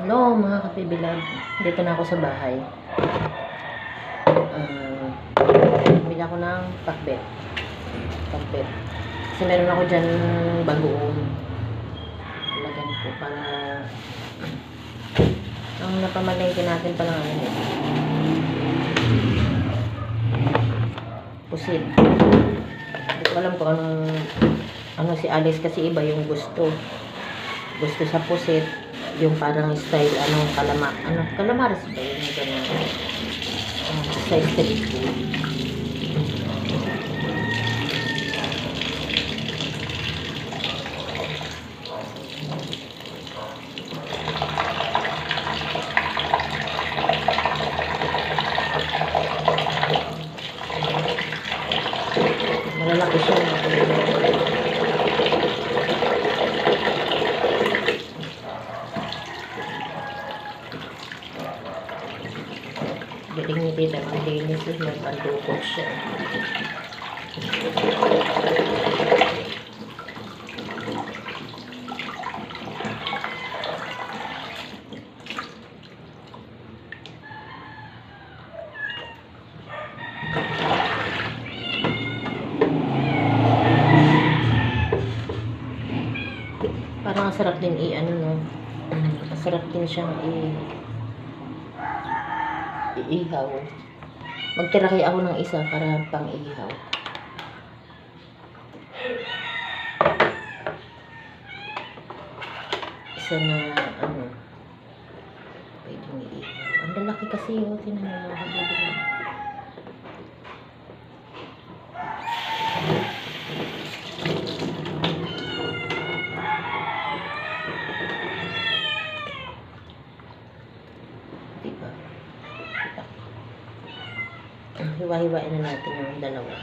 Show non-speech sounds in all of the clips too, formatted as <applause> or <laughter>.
Hello mga kapibilab. Dito na ako sa bahay. Uh, bili ako ng pakbet. Pakbet. Kasi meron ako dyan bagoong. Lagyan ko para ang napamalengke natin pa lang ano. Pusit. Hindi ko alam kung anong ano si Alice kasi iba yung gusto. Gusto sa pusit yung parang style ano kalama ano calamares ba yun yung ganun. Uh, sa street food malalaki siya maglinis yun, magpandukot siya. Parang ang sarap din i-ano no. Masarap din siyang i iihaw. Magtira kaya ako ng isa para pang ihaw. Isa na ano pwedeng iihaw. Ang lalaki kasi yun. Tinan mo mga kabibig. Diba? Hiwa-hiwain na natin yung dalawa.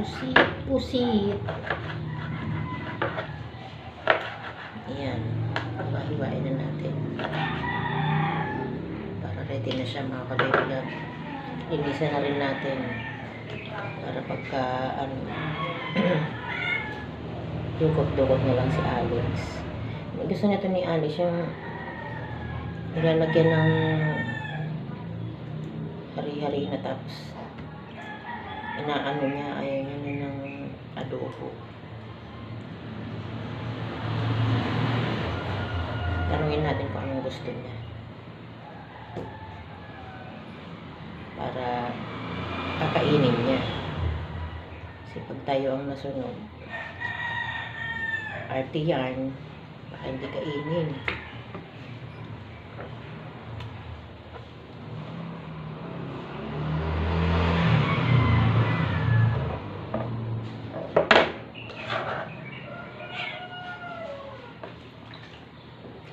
Pusit, pusit. Ayan. Hiwa-hiwain na natin. Para ready na siya mga kabibilag. Linisan na rin natin. Para pagka, ano, dukot-dukot na lang si Alex. Gusto nito ni Alex yung nilalagyan ng hari-hari na tapos inaano niya, ayaw niya na ng adobo. Tanungin natin kung anong gusto niya. Para kakainin niya. Kasi pag tayo ang nasunod, arte yarn, baka hindi kainin.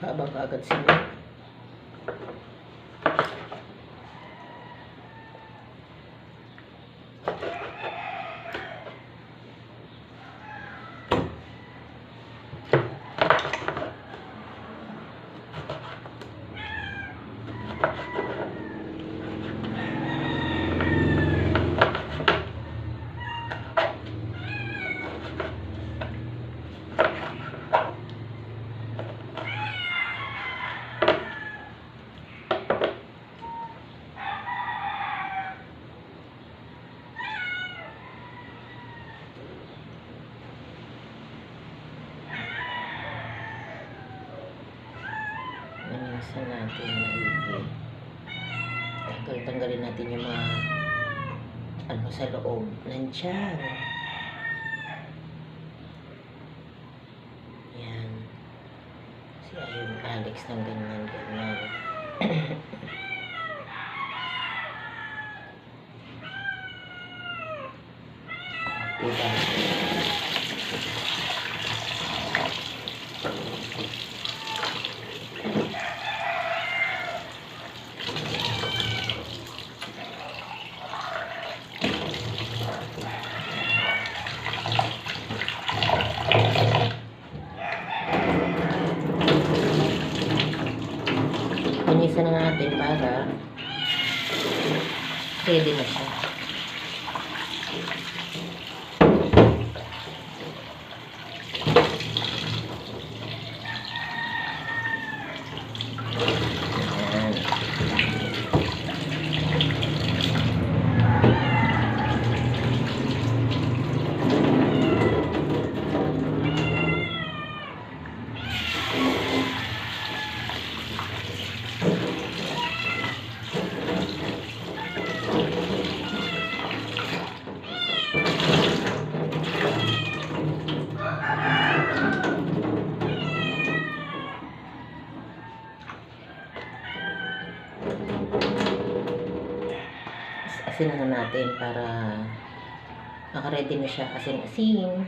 Habang agad sila. Nanisan natin maigi. Tanggal-tanggalin natin yung mga ano sa loob ng tiyan. Yan. Si ayun Alex ng ganyan, ganyan. <coughs> diba? Linisan na natin para ready na siya. Asin na natin para nakaready na siya asin-asin.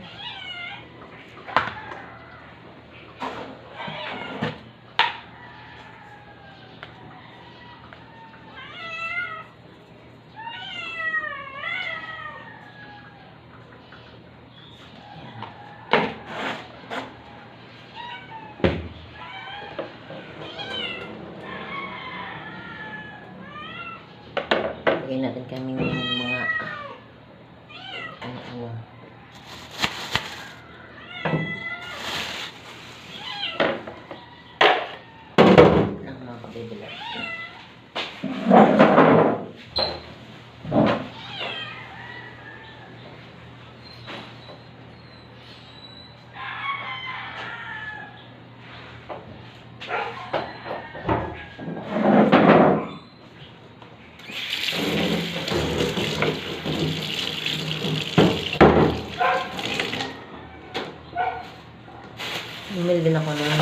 Lagay natin kaming mga ano ano. Lang mga kabibila. Bumili din ako ng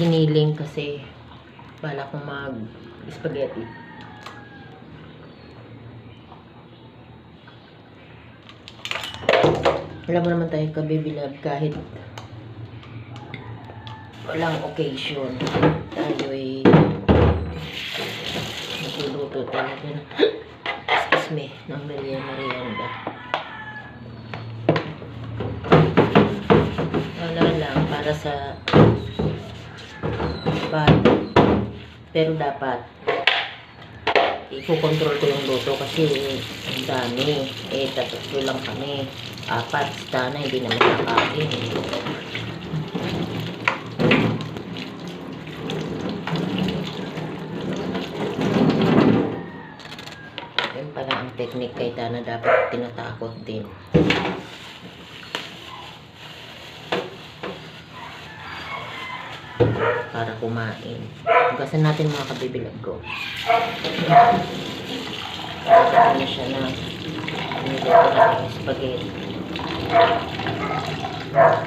giniling kasi bala kong mag spaghetti. Wala mo naman tayo kabibilab kahit walang occasion. Tayo ay nagluluto talaga ng excuse me, ng Maria Marianda. Wala lang, para sa bata. Pero dapat, iko-control ko yung luto kasi ang dami. Eh, tatlo lang kami. Apat, sana hindi naman kakain. Yun pala ang technique kay Tana dapat tinatakot din. Para kumain. Hugasan natin mga kabibilag ko. Hugasan na siya na niluto na yung spaghetti. Ayan.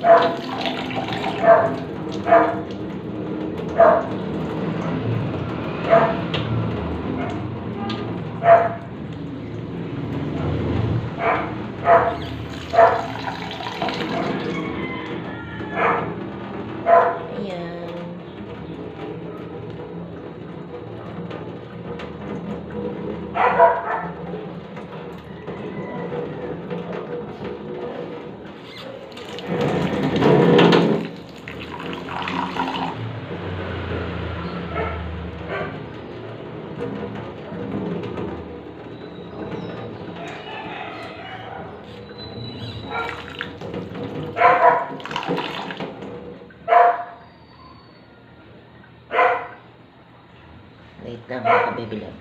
Ayan. Wait lang mga kabibilag.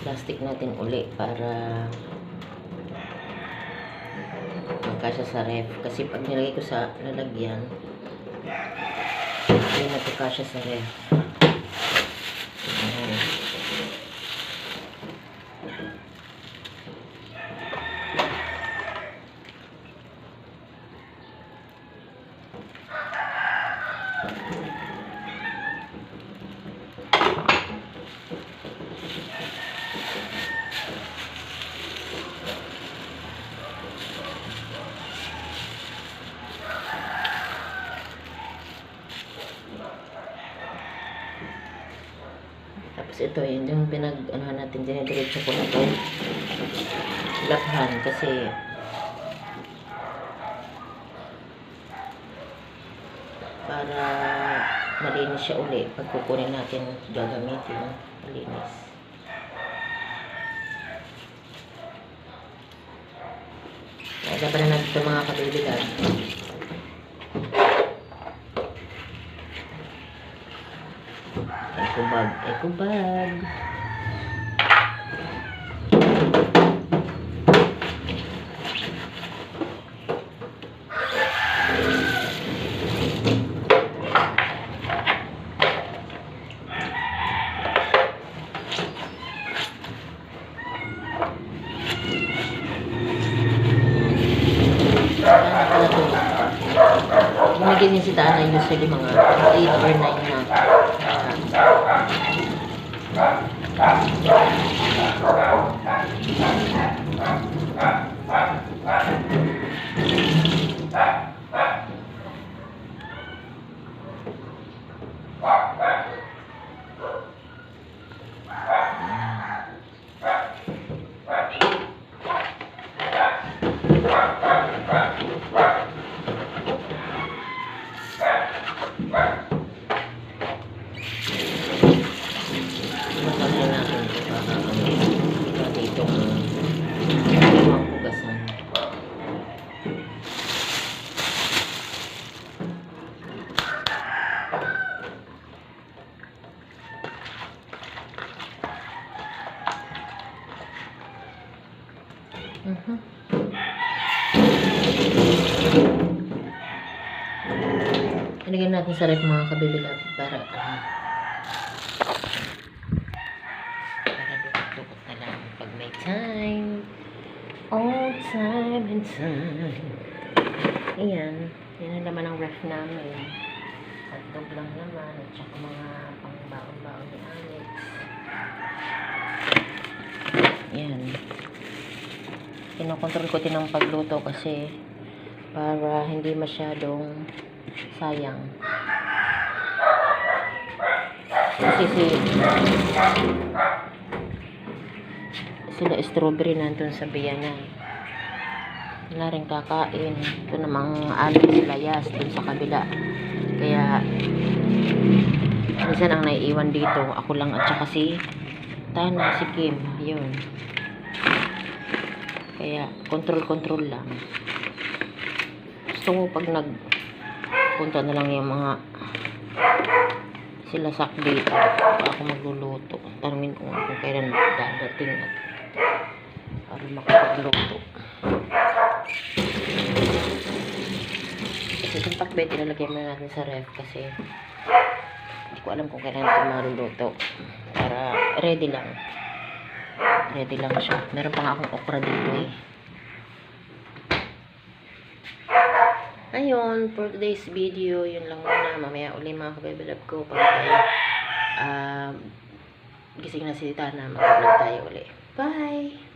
Plastic natin uli para na siya sa ref. Kasi pag nilagay ko sa lalagyan, hindi na po siya sa ref. Thank you. Ito yun, yung pinag, ano natin, dinidiretso ko na to. Lakhan, kasi para malinis siya uli pag kukunin natin gagamitin malinis. Kaya na natin ito mga kabibilan eco bag eco bag. Bumigyan niya si Tana usually mga 8 or 9 na. Ah, Masasya natin ito para ano, kita dito ang hugasan. Mhm. Ilagyan natin sa ref mga kabibilab para ano, para dukot na lang pag may time. All time and time. Ayan. Yan ang laman ng ref namin. Hotdog lang naman. At saka mga pangbaon-baon ni Alex. Yan. Kinokontrol ko din ang pagluto kasi para hindi masyadong sayang. Kasi si sila strawberry nandun sa biyanan. Wala rin kakain. Ito namang alis layas dun sa kabila. Kaya minsan ang naiiwan dito ako lang at saka si Tana, si Kim. Yun. Kaya control-control lang. Gusto ko pag nag punta na lang yung mga sila sak dito. Ako magluluto. Tanungin ko nga kung kailan dadating at para makapagluto. Kasi itong pakbet, ilalagay mo natin sa ref kasi hindi ko alam kung kailan ito maluluto. Para ready lang. Ready lang siya. Meron pa nga akong okra dito eh. Ayun, for today's video, yun lang muna. Mamaya uli mga kabibilab ko. Pag tayo, um, gising na si Tana, mag-vlog tayo uli. Bye!